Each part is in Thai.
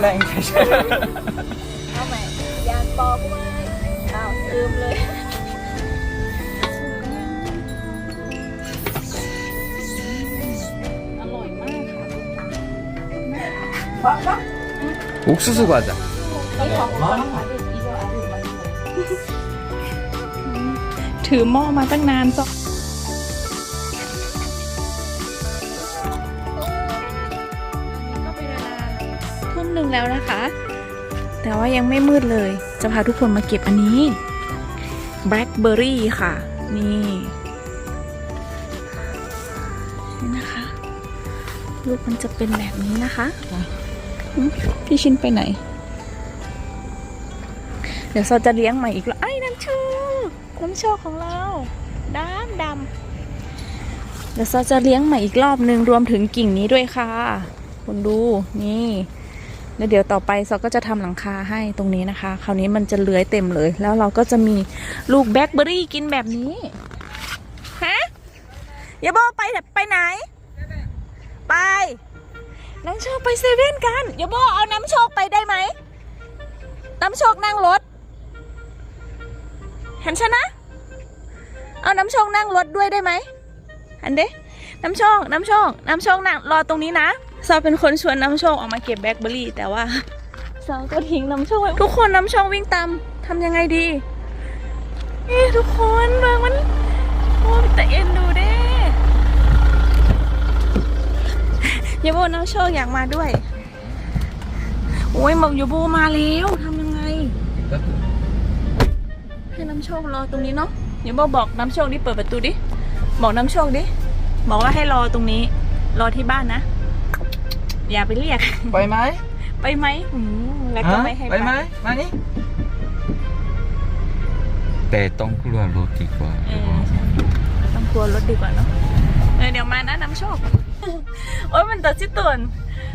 แรงเฉย เอาใหม่ยางปอกไว้อ้าวลืมเลย อร่อยมากค่ะ ๆ 옥수수 과자. นี่ของหวานค่ะอีโซอารุมันถือหม้อมาตั้งนานจ้ะ แล้วนะคะ แต่ว่ายังไม่มืดเลย จะพาทุกคนมาเก็บอันนี้ blackberry ค่ะ นี่นี่นะคะ ลูกมันจะเป็นแบบนี้นะคะพี่ชินไปไหน เดี๋ยวเราจะเลี้ยงใหม่อีกแล้วไอ้น้ำโชคน้ำโชคของเราดำดำเดี๋ยวเราจะเลี้ยงใหม่อีกรอบนึงรวมถึงกิ่งนี้ด้วยค่ะคุณดูนี่ แล้วเดี๋ยวต่อไปเราก็จะทำหลังคาให้ตรงนี้นะคะ คราวนี้มันจะเลื้อยเต็มเลย แล้วเราก็จะมีลูกแบล็คเบอร์รี่กินแบบนี้ฮะอย่าบอกไปไปไหน ไปน้ำโชคไปเซเว่นกันอย่าบอกเอาน้ำโชคไปได้ไหมน้ำโชคนั่งรถเห็นชนะ เอาน้ำโชคนั่งรถด้วยได้ไหมอันเด้น้ำโชค น้ำโชค น้ำโชคนั่งรอตรงนี้นะ ซอเป็นคนชวนน้ำโชคออกมาเก็บแบล็คเบอร์รี่ แต่ว่าซอก็ทิ้งน้ำโชคไว้ทุกคนน้ำโชควิ่งตามทำยังไงดีนี่ทุกคนเบิ่งมันโอ้แต่เอ็นดูเด้ย่าบน้ำโชคอยากมาด้วย โอ้ยบอยูโบมาแล้วทำยังไง ให้น้ำโชครอตรงนี้เนาะยูโบบอกน้ำโชคดิเปิดประตูดิ บอกน้ำโชคดิ บอกว่าให้รอตรงนี้ รอที่บ้านนะ อย่าไปเรียก ไปไหมไปไหมอืมแล้วก็ฮะไม่ให้ไปไหมมานี่แต่ต้องกลัวรถดีกว่าเออต้องกลัวรถดีกว่าเนาะเออเดี๋ยวมานะน้ำโชค โอ้ยมันตัดสิตุน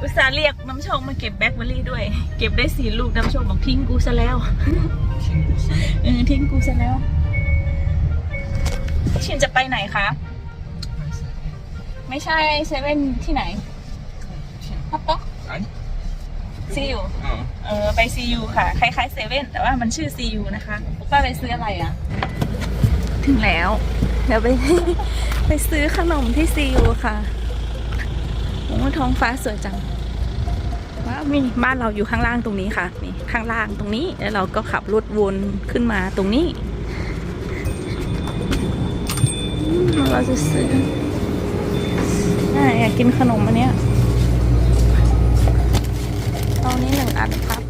อุตส่าห์เรียกน้ำโชคมาเก็บแบล็คเบอร์รี่ด้วย เก็บได้สี่ลูกน้ำโชคบอกทิ้งกูซะแล้วเออทิ้งกูซะแล้ว ชินจะไปไหนคะ ไม่ใช่เซเว่นที่ไหนฮับ ป๊อกอันซียูอ๋อเออไปซียูค่ะ คล้ายๆเซเว่นแต่ว่ามันชื่อซียูนะคะป้าไปซื้ออะไรอะ ถึงแล้ว เดี๋ยวไป ไปซื้อขนมที่ซียูค่ะโอ้ท้องฟ้าสวยจังว้าวมีบ้านเราอยู่ข้างล่างตรงนี้ค่ะนี่ข้างล่างตรงนี้แล้วเราก็ขับรถวนขึ้นมาตรงนี้อืมเราจะซื้ออ่าอยากกินขนมอันเนี้ย เอานี้หนึ่งอันครับ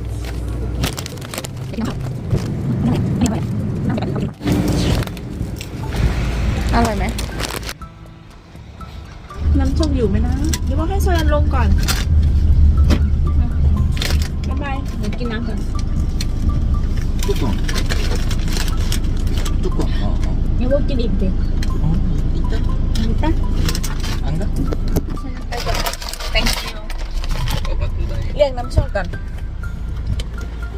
อร่อยไหมน้ำโชคอยู่ไหมนะเดี๋ยวว่าให้โซยันลงก่อนบ๊ายบายเดี๋ยวกินน้ำก่อนตุ๊กตาตุ๊กตาอ๋ออ๋อเดี๋ยวว่ากินอีกดิอ๋ออีกแล้ว มิตา อันนั้น ไปก่อน thank you เอาบัตรได้ เรีย ก่อน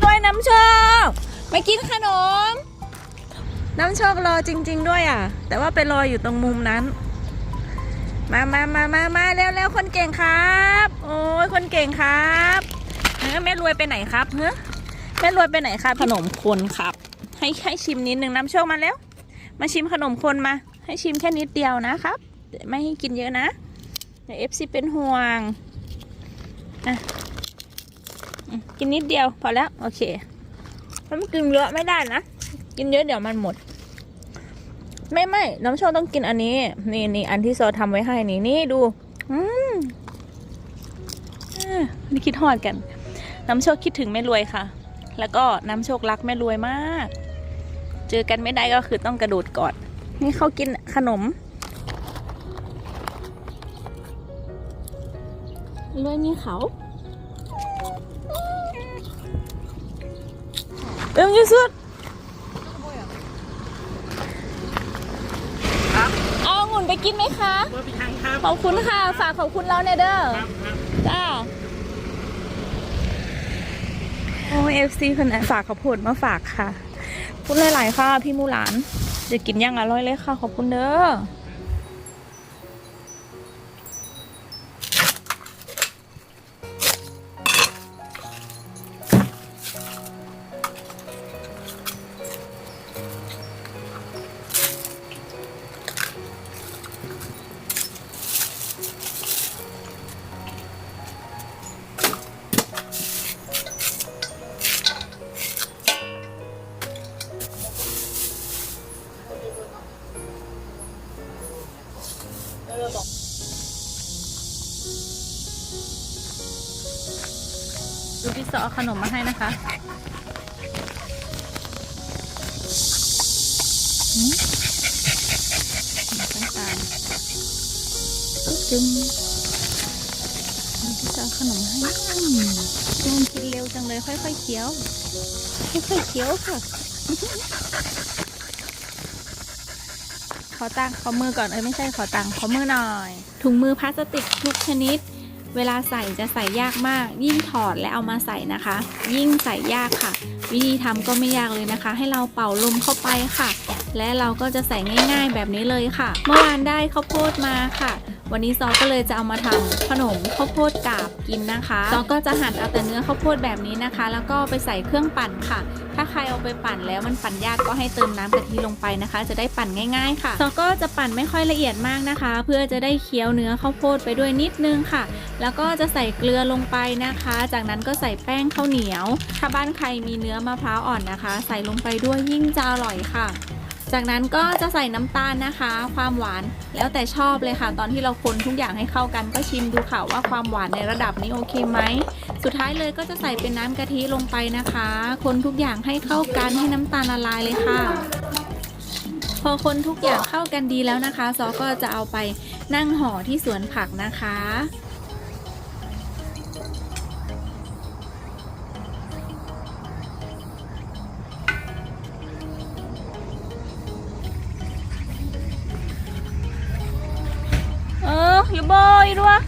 ด้วยน้ำโชคมากินขนม น้ำโชครอจริง ๆ ด้วยอะ แต่ว่าไปรออยู่ตรงมุมนั้น มามามามามาเร็วเร็วคนเก่งครับ โอ้ยคนเก่งครับเฮ้ยแม่รวยไปไหนครับเฮ้ยแม่รวยไปไหนครับ ขนมคนครับ ให้ให้ชิมนิดนึงน้ำโชคมาแล้ว มาชิมขนมคนมา ให้ชิมแค่นิดเดียวนะครับ ไม่ให้กินเยอะนะเดี๋ยวเอฟซีเป็นห่วงอะ กินนิดเดียวพอแล้ว โอเคถ้ามันกินเยอะไม่ได้นะ กินเยอะเดี๋ยวมันหมด ไม่ไม่น้ำโชคต้องกินอันนี้ นี่นี่อันที่โซทำไว้ให้นี่นี่ดู อืมอ่านี่คิดฮอดกัน น้ำโชคคิดถึงแม่รวยค่ะ แล้วก็น้ำโชครักแม่รวยมาก เจอกันไม่ได้ก็คือต้องกระโดดกอดนี่เขากินขนมรวยมีเขา เอิงยืดสุดเอาองุ่นไปกินไหมคะขอบคุณค่ะ ฝากขอบคุณเราเนยเด้อจ้า โอ้เอฟซีคนไหนฝากข้าวโพดมาฝากค่ะคุณหลายๆค่ะ พี่มูหลาน จะกินอย่างอร่อยเลยค่ะ ขอบคุณเด้อ ซอเอาขนมมาให้นะคะหืมน้ำตาลตุ๊กจึงพี่ซอเอาขนมให้อืมจูนกินเร็วจังเลยค่อยๆเคี้ยว ค่อยๆเคี้ยวค่ะ ขอตังค์ขอมือก่อนเอ้ยไม่ใช่ขอตังค์ขอมือหน่อย ถุงมือพลาสติกทุกชนิด เวลาใส่จะใส่ยากมาก ยิ่งถอดและเอามาใส่นะคะ ยิ่งใส่ยากค่ะ วิธีทำก็ไม่ยากเลยนะคะ ให้เราเป่าลมเข้าไปค่ะ และเราก็จะใส่ง่าย ๆ แบบนี้เลยค่ะ เมื่อวานได้ข้าวโพดมาค่ะ วันนี้ซอก็เลยจะเอามาทำขนมข้าวโพดกาบกินนะคะซอก็จะหั่นเอาแต่เนื้อข้าวโพดแบบนี้นะคะ แล้วก็ไปใส่เครื่องปั่นค่ะ ถ้าใครเอาไปปั่นแล้วมันปั่นยากก็ให้เติมน้ำกะทิลงไปนะคะ จะได้ปั่นง่ายๆค่ะซอก็จะปั่นไม่ค่อยละเอียดมากนะคะ เพื่อจะได้เคี้ยวเนื้อข้าวโพดไปด้วยนิดนึงค่ะ แล้วก็จะใส่เกลือลงไปนะคะ จากนั้นก็ใส่แป้งข้าวเหนียว ถ้าบ้านใครมีเนื้อมะพร้าวอ่อนนะคะ ใส่ลงไปด้วยยิ่งจะอร่อยค่ะ จากนั้นก็จะใส่น้ำตาลนะคะ ความหวานแล้วแต่ชอบเลยค่ะ ตอนที่เราคนทุกอย่างให้เข้ากันก็ชิมดูค่ะว่าความหวานในระดับนี้โอเคไหมสุดท้ายเลยก็จะใส่เป็นน้ำกะทิลงไปนะคะ คนทุกอย่างให้เข้ากันให้น้ำตาลละลายเลยค่ะ พอคนทุกอย่างเข้ากันดีแล้วนะคะ ซอก็จะเอาไปนั่งห่อที่สวนผักนะคะ ออยู่บ่อยด้วย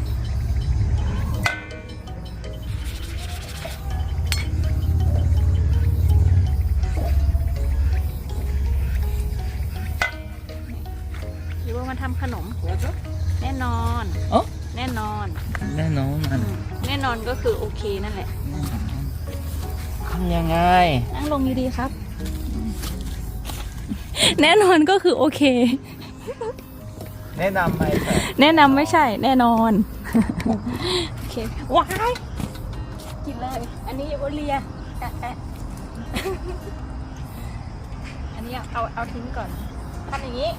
หรือว่ามาทำขนม แน่นอน เอ้า แน่นอน แน่นอนมันอืมแน่นอนก็คือโอเคนั่นแหละ ทำยังไง นั่งลงดีๆครับ แน่นอนก็คือโอเค แนะนำไหมครับแนะนำไม่ใช่แน่นอน โอเค ว้าย กินเลย อันนี้โอเลียแอะแอะอันนี้เอาเอาทิ้งก่อนทำอย่างนี้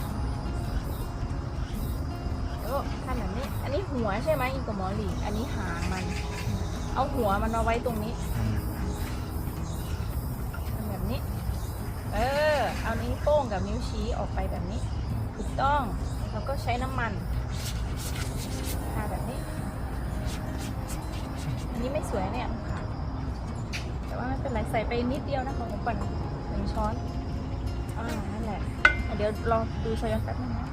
โอ้ทำแบบนี้ อันนี้หัวใช่ไหมอีกกับหมอหลีอันนี้หางมัน เอาหัวมันเอาไว้ตรงนี้ทำแบบนี้ เออ เอานิ้วโป้งกับนิ้วชี้ออกไปแบบนี้ ถูกต้อง แล้วก็ใช้น้ำมันทาแบบนี้ อันนี้ไม่สวยเนี่ยค่ะ แต่ว่าไม่เป็นไรใส่ไปนิดเดียวนะของปั่นหนึ่งช้อนอ่านั่นแหละ เดี๋ยวรอดูชอยอนแป๊บนึงนะ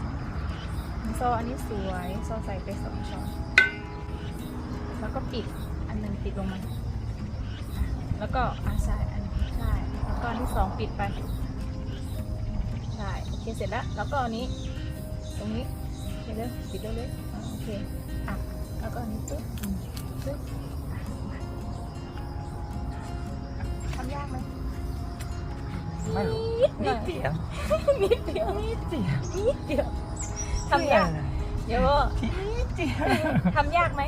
ซออันนี้สวยซอใส่ไปสองช้อน แล้วก็ปิดอันหนึ่งปิดลงมา แล้วก็อาใช่อันนี้ใช่แล้วก็อันที่สองปิดไป ใช่ โอเคเสร็จแล้ว แล้วก็อันนี้ ตรงนี้โอเคเลยปิดได้เลยอ่าโอเคอะแล้วก็อันนี้ปึ๊บอืมปึ๊บทำยากไหมไม่รู้นิดหน่อยเดียวนิดเดียวนิดเดียวนิดเดียวทำยากเดี๋ยวนิดเดียวทำยากไหม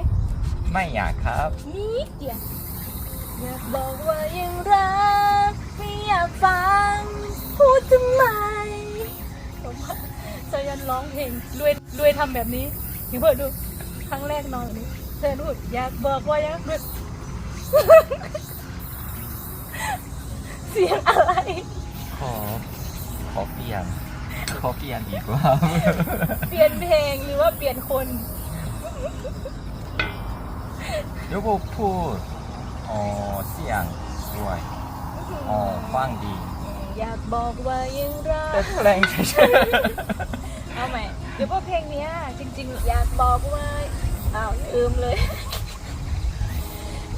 ไม่อยากครับนิดเดียวอยากบอกว่ายังรัก องเพลงรวยรวยทำแบบนี้เดี๋ยวเพื่อดูครั้งแรกนอนแบบนี้เธอพูดอยากบอกว่ายังรักเสียงอะไรขอขอเปลี่ยนขอเปลี่ยนดีกว่าเปลี่ยนเพลงหรือว่าเปลี่ยนคนเดี๋ยวผมพูดอ๋อเสียงสวยอ๋อฟังดี อยากบอกว่ายังรักแต่แรงเฉย เอาใหม่เดี๋ยวพวกเพลงเนี้ยจริง ๆ อยากบอกว่าอ้าวลืมเลย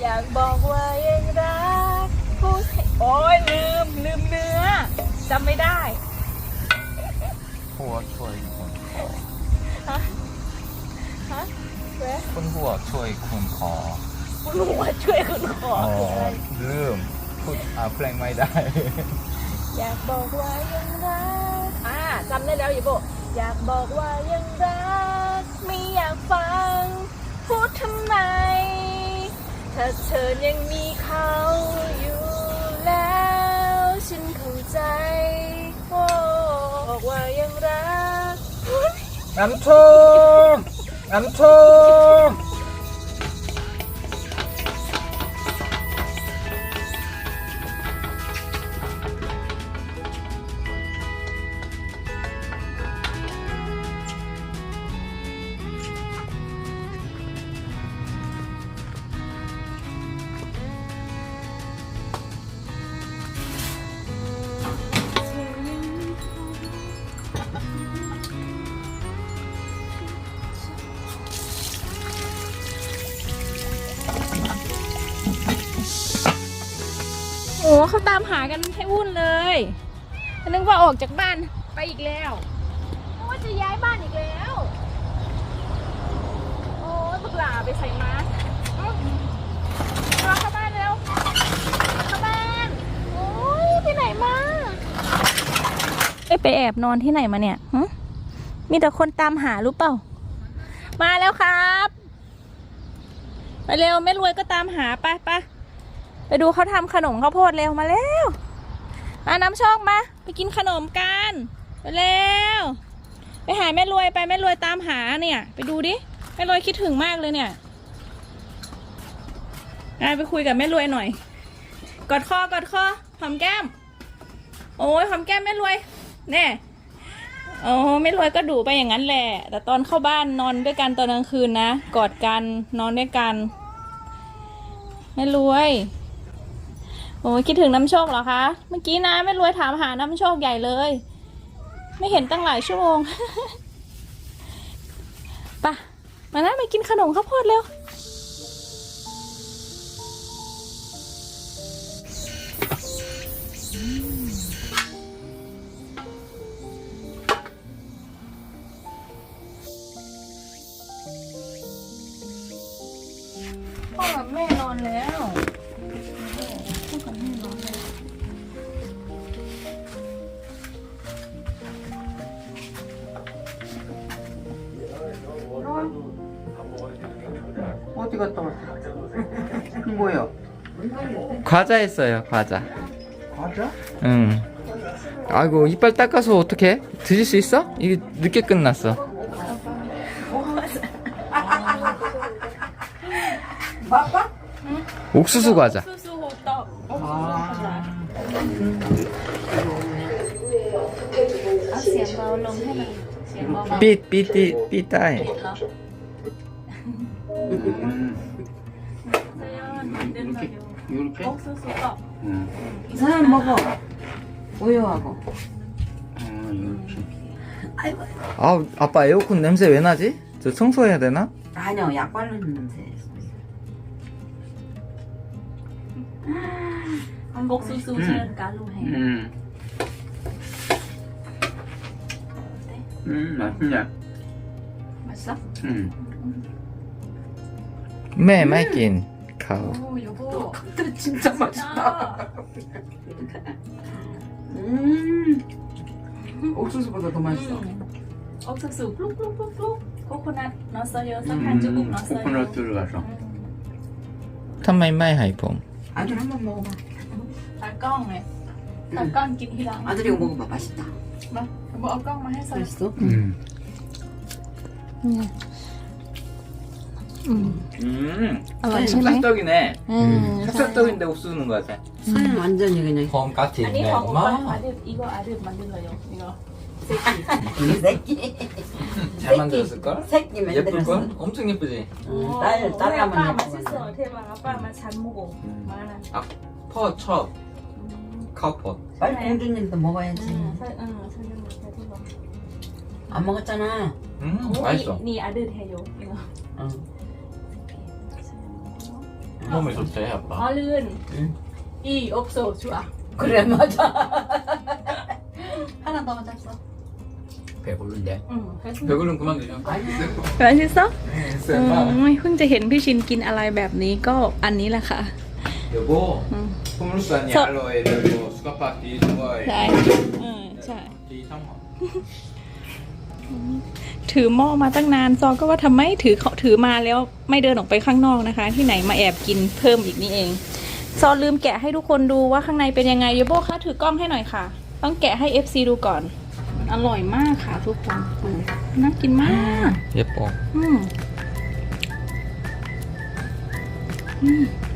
อยากบอกว่ายังรักพูดให้โอ้ยลืมลืมเนื้อจำไม่ได้ๆหัวช่วยคนขอฮะฮะเว้ยคุณหัวช่วยคุณขอคุณหัวช่วยคุณขออ๋อคืออะไรลืมพูดอ่าเพลงไม่ได้ อยากบอกว่ายังรักอ่าจำได้แล้วอย่าบ อยากบอกว่ายังรัก ไม่อยากฟัง พูดทำไม ถ้าเธอยังมีเขาอยู่แล้ว ฉันเข้าใจโอ้บอกว่ายังรัก น้ำโชน้ำโชามหากันให้วุ่นเลยนึกว่าออกจากบ้านไปอีกแล้วนึกว่าจะย้ายบ้านอีกแล้ว โอ้ยบักหลาไปใส่มาอื้อมาเข้าบ้านเร็วเข้าบ้านโอ้ยไปไหนมาเอ้ยไปแอบนอนที่ไหนมาเนี่ยหึมีแต่คนตามหารู้เปล่า มาแล้วครับ ไปเร็วแม่รวยก็ตามหาไปไป ไปดูเขาทำขนมข้าวโพดเร็วมาเร็วมาน้ำโชคมา ไปกินขนมกันไปเร็วไปหาแม่รวยไปแม่รวยตามหาเนี่ย ไปดูดิแม่รวยคิดถึงมากเลยเนี่ยไปคุยกับแม่รวยหน่อย กอดคอกอดคอหอมแก้ม โอ้ยหอมแก้มแม่รวยแน่โอ้แม่รวยก็ดูไปอย่างนั้นแหละ แต่ตอนเข้าบ้านนอนด้วยกันตอนกลางคืนนะ กอดกันนอนด้วยกันแม่รวย โอ้คิดถึงน้ำโชคเหรอคะ เมื่อกี้นะแม่รวยถามหาน้ำโชคใหญ่เลย ไม่เห็นตั้งหลายชั่วโมงไปะมานะมากินขนมข้าวโพดเร็ว 찍었다 왔어. 뭐요? 과자 했어요, 과자. 과자? 응. 아이고, 이빨 닦아서 어떻게? 드실 수 있어? 이게 늦게 끝났어. 바빠? 옥수수 과자. 아. 삐, 삐, 삐, 삐, 따이. 어. 이렇게? 이렇게? 응. 사람 먹어. 우유하고. 아, 이렇게. 아, 아빠 에어컨 냄새 왜 나지? 저 청소해야 되나? 아니요, 약 바르는 냄새. 한국 옥수수는 가루해. 음. 음. 음, 맛있네. 맛있어? 음. 매, 마이킨. 가오. 오 여보 근데 진짜 맛있다. 음. 옥수수보다 더 맛있어. 옥수수 플룩플룩플룩 코코넛 넣었어요 설탕 조금 음, 넣었어요 코코넛 들어가서. 탐마이 마이 하이폼. 아들 한번 먹어봐. ตากล้องไงตากล้องกินทีหลัง 아들 이거 먹어봐. 맛있다. มาบอกเอากล้องมาให้ใส่ 맛있어? 음. 음. 아, 음. 음. 아, 맛있네. 찹쌀떡이네. 음. 찹쌀떡인데 옥수수는 거 같아. 음. 음. 완전히 그냥. 펌 같아. 아니, 펌. 이거 아래 만들어요. 이거. 새끼. 이 새끼. 잘 만들었을걸? 새끼 만들었어. 예쁠걸? 엄청 음, 예쁘지? 딸, 음. 딸 아빠 맛있어. 대박. 아빠 음. 맛잘 먹어. 음. 많아. 아, 퍼, 첩. 커퍼. 빨리 네. 공주님도 먹어야지. 응, 응, 안 먹었잖아. 음 맛있어 네, 네 아들 해요. 응. 몸에 좋대, อ๋อ 아빠. ลื่นอีอบโซชัว 그래, 맞아. 하나 더 잡숴. 배부른데? อืม 배부르면 그만 드셔. ร้านชิซอ 쎄, 마. เพิ่งจะเห็นพี่ชินกินอะไรแบบนี้ก็อันนี้แหละค่ะ 여보, 응. 포물산이 저- 알로에 들고 수가파 뒤 좋아해. ใช่เออใช่ 뒤 상어. ถือหม้อมาตั้งนานซอก็ว่าทำไมถือเขาถือมาแล้วไม่เดินออกไปข้างนอกนะคะ ที่ไหนมาแอบกินเพิ่มอีกนี่เอง ซอลืมแกะให้ทุกคนดูว่าข้างในเป็นยังไงโยโบคะถือกล้องให้หน่อยค่ะ ต้องแกะให้ FC ดูก่อน อร่อยมากค่ะทุกคนอืมน่ากินมาก예 뻐. อืมอืมอะ